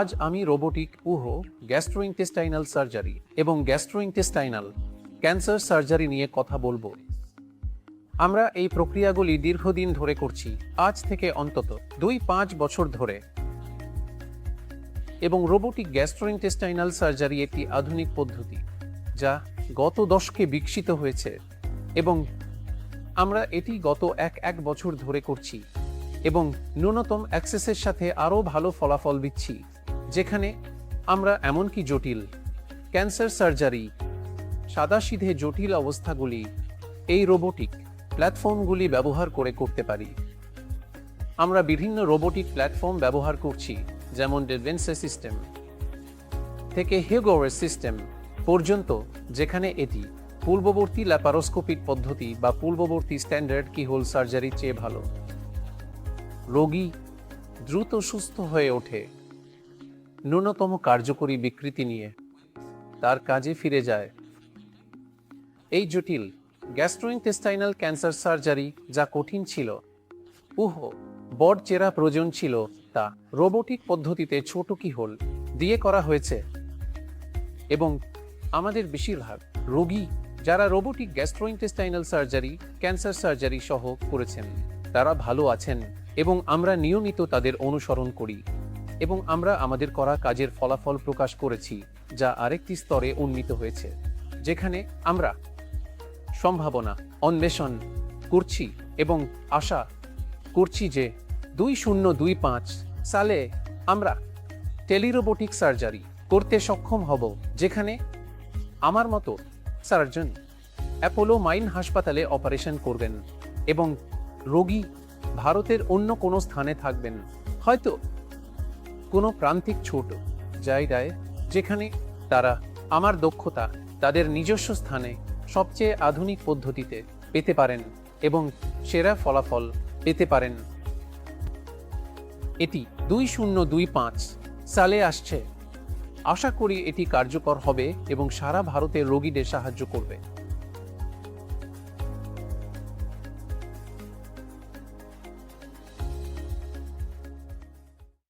আজ আমি robotic, uh, gastrointestinal surgery এবং গ্যাস্ট্রোইন্টেস্টাইনাল ক্যান্সার সার্জারি নিয়ে কথা বলব। আমরা এই প্রক্রিয়াগুলি দীর্ঘদিন ধরে করছি, আজ থেকে অন্তত দুই পাঁচ বছর ধরে। এবং রোবোটিক গ্যাস্ট্রোইন্টেস্টাইনাল সার্জারি একটি আধুনিক পদ্ধতি, যা গত দশকে বিকশিত হয়েছে এবং আমরা এটি গত এক এক বছর ধরে করছি এবং ন্যূনতম অ্যাক্সেসের সাথে আরও ভালো ফলাফল দিচ্ছি। যেখানে আমরা এমনকি জটিল ক্যান্সার সার্জারি, সাদাসিধে জটিল অবস্থাগুলি, এই রোবোটিক প্ল্যাটফর্মগুলি ব্যবহার করে করতে পারি। আমরা বিভিন্ন রোবোটিক প্ল্যাটফর্ম ব্যবহার করছি, যেমন ডেভেন্সে সিস্টেম থেকে হিউগোরের সিস্টেম পর্যন্ত, যেখানে এটি পূর্ববর্তী ল্যাপারোস্কোপিক পদ্ধতি বা পূর্ববর্তী স্ট্যান্ডার্ড কিহোল সার্জারির চেয়ে ভালো। রোগী দ্রুত সুস্থ হয়ে ওঠে। ন্যূনতম কার্যকরী বিকৃতি নিয়ে তার কাজে ফিরে যায়। এই জটিল গ্যাস্ট্রোইন্টেস্টাইনাল ক্যান্সার সার্জারি যা কঠিন ছিল, উহ, বড় চেরা প্রয়োজন ছিল তা রোবোটিক পদ্ধতিতে ছোট কিহোল দিয়ে করা হয়েছে। এবং আমাদের বেশিরভাগ রোগী যারা robotic gastrointestinal surgery cancer surgery সহ করেছেন, তারা ভালো আছেন এবং আমরা নিয়মিত তাদের অনুসরণ করি। এবং আমরা আমাদের করা কাজের ফলাফল প্রকাশ করেছি, যা আরেকটি স্তরে উন্নীত হয়েছে, যেখানে আমরা সম্ভাবনা, অন্বেষণ করছি এবং আশা করছি যে দুই শূন্য দুই পাঁচ সালে আমরা টেলিরোবোটিক সার্জারি করতে সক্ষম হব, যেখানে আমার মতো সার্জন অ্যাপোলো মাইন হাসপাতালে অপারেশন করবেন এবং রোগী ভারতের অন্য কোনো স্থানে থাকবেন। হয়তো কোনো প্রান্তিক ছোট জায়গায় যেখানে তারা আমার দক্ষতা, তাদের নিজস্ব স্থানে সবচেয়ে আধুনিক পদ্ধতিতে পেতে পারেন এবং সেরা ফলাফল পেতে পারেন। এটি দুই শূন্য দুই পাঁচ সালে আসছে। আশা করি এটি কার্যকর হবে এবং সারা ভারতের রোগীদের সাহায্য করবে।